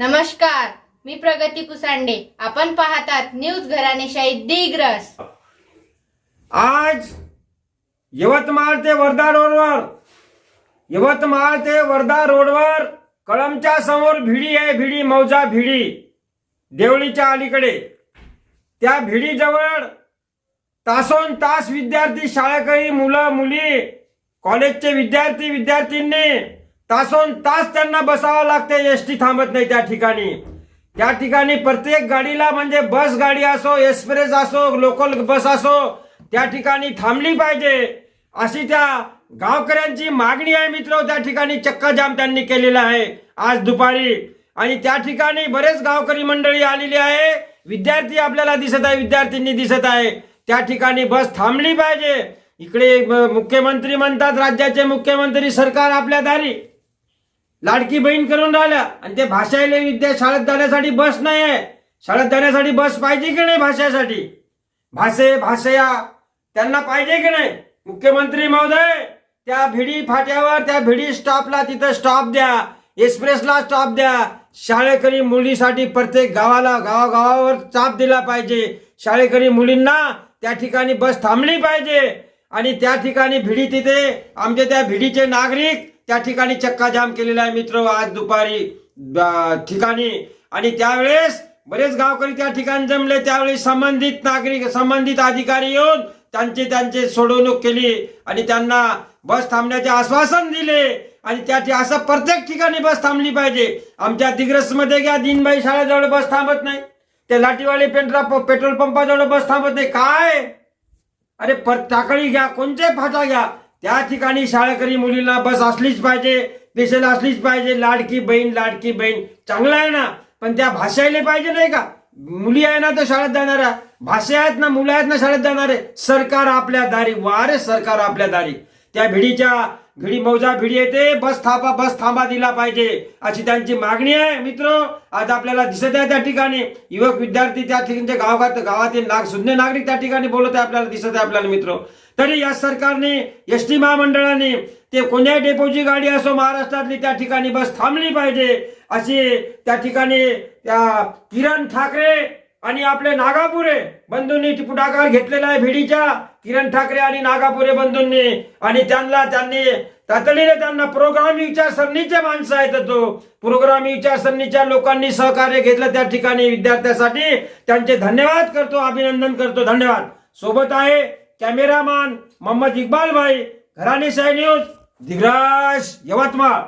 नमस्कार मी प्रगती कुसांडे. आपण पाहतात न्यूज घराणेशाही दिग्रस. आज यवतमाळ ते वर्धा रोडवर यवतमाळ ते वर्धा रोडवर कळमच्या समोर भिडी आहे भिडी मौजा भिडी देवळीच्या अलीकडे. त्या भिडीजवळ तासोन तास विद्यार्थी शाळेकडे मुलं मुली कॉलेजचे विद्यार्थी विद्यार्थींनी तासोन तास त्यांना बसावं लागते एस टी थांबत नाही त्या ठिकाणी. त्या ठिकाणी प्रत्येक गाडीला म्हणजे बस गाडी असो एक्सप्रेस असो लोकल बस असो त्या ठिकाणी थांबली पाहिजे. अशी त्या गावकऱ्यांची मागणी आहे मित्र त्या ठिकाणी चक्का जाम त्यांनी केलेला आहे आज दुपारी. आणि त्या ठिकाणी बरेच गावकरी मंडळी आलेली आहे. विद्यार्थी आपल्याला दिसत आहे विद्यार्थ्यांनी दिसत आहे. त्या ठिकाणी बस थांबली पाहिजे. इकडे मुख्यमंत्री म्हणतात राज्याचे मुख्यमंत्री सरकार आपल्या दारी. लाडकी बहीण करून राहिल्या. आणि ते भाषायले विद्या शाळेत जाण्यासाठी बस नाही आहे शाळेत जाण्यासाठी बस पाहिजे की नाही भाषेसाठी? भाषे भाषया त्यांना पाहिजे की नाही? मुख्यमंत्री महोदय त्या भिडी फाट्यावर त्या भिडी स्टॉपला तिथं स्टॉप द्या. एक्सप्रेसला स्टॉप द्या. शाळेकरी मुलीसाठी प्रत्येक गावाला गावागावावर चाप दिला पाहिजे. शाळेकरी मुलींना त्या ठिकाणी बस थांबली पाहिजे. आणि त्या ठिकाणी भिडी तिथे आमचे त्या भिडीचे नागरिक त्या ठिकाणी चक्का जाम केलेला आहे मित्र. आज दुपारी ठिकाणी. आणि त्यावेळेस बरेच गावकरी त्या ठिकाणी जमले. त्यावेळी संबंधित नागरिक संबंधित अधिकारी येऊन त्यांचे त्यांचे सोडवणूक केली. आणि त्यांना बस थांबण्याचे आश्वासन दिले. आणि त्या असं प्रत्येक ठिकाणी बस थांबली पाहिजे. आमच्या दिग्रसमध्ये घ्या. दिनबाई शाळेजवळ बस थांबत नाही. ते लाटीवाले पेंट्रा पेट्रोल पंपाजवळ बस थांबत नाही. काय? अरे पर टाकळी घ्या. कोणते फाटा घ्या? त्या ठिकाणी शाळकरी मुलींना बस असलीच पाहिजे पेशल असलीच पाहिजे. लाडकी बहीण लाडकी बहीण. चांगलं आहे ना पण त्या भाषायला पाहिजे नाही का? मुली आहे ना तर शाळेत जाणाऱ्या. भाषा आहेत ना मुलं आहेत ना शाळेत जाणारे. सरकार आपल्या दारी वारे सरकार आपल्या दारी. त्या भिडीच्या भिडी मौजा भिडी येते. बस थांबा बस थांबा दिला पाहिजे. अशी त्यांची मागणी आहे. मित्र आज आपल्याला दिसत आहे त्या ठिकाणी. युवक विद्यार्थी त्या ठिकाणी गावात गावातील नाग सुज्ञ नागरिक त्या ठिकाणी बोलत आहे आपल्याला दिसत आहे आपल्याला मित्र. तरी या सरकारने एस टी महामंडळाने ते कोण्या डेपोची गाडी असो महाराष्ट्रातली त्या ठिकाणी बस थांबली पाहिजे अशी त्या ठिकाणी त्या किरण ठाकरे आणि आपले नागापुरे बंधूंनी पुढाकार घेतलेला आहे भिडीच्या किरण ठाकरे आणि नागापुरे बंधूंनी. आणि त्यांना त्यांनी तातडीने त्यांना प्रोग्राम विचारसरणीचे माणसं आहेत तो. प्रोग्राम विचारसरणीच्या लोकांनी सहकार्य घेतलं त्या ठिकाणी विद्यार्थ्यासाठी. त्यांचे धन्यवाद करतो अभिनंदन करतो धन्यवाद. सोबत आहे કેમેરામાન મોહમ્મદ ઇકબાલભાઈ ઘરાની સાઈ ન્યૂઝ દિગ્રાજ યવતમાળ.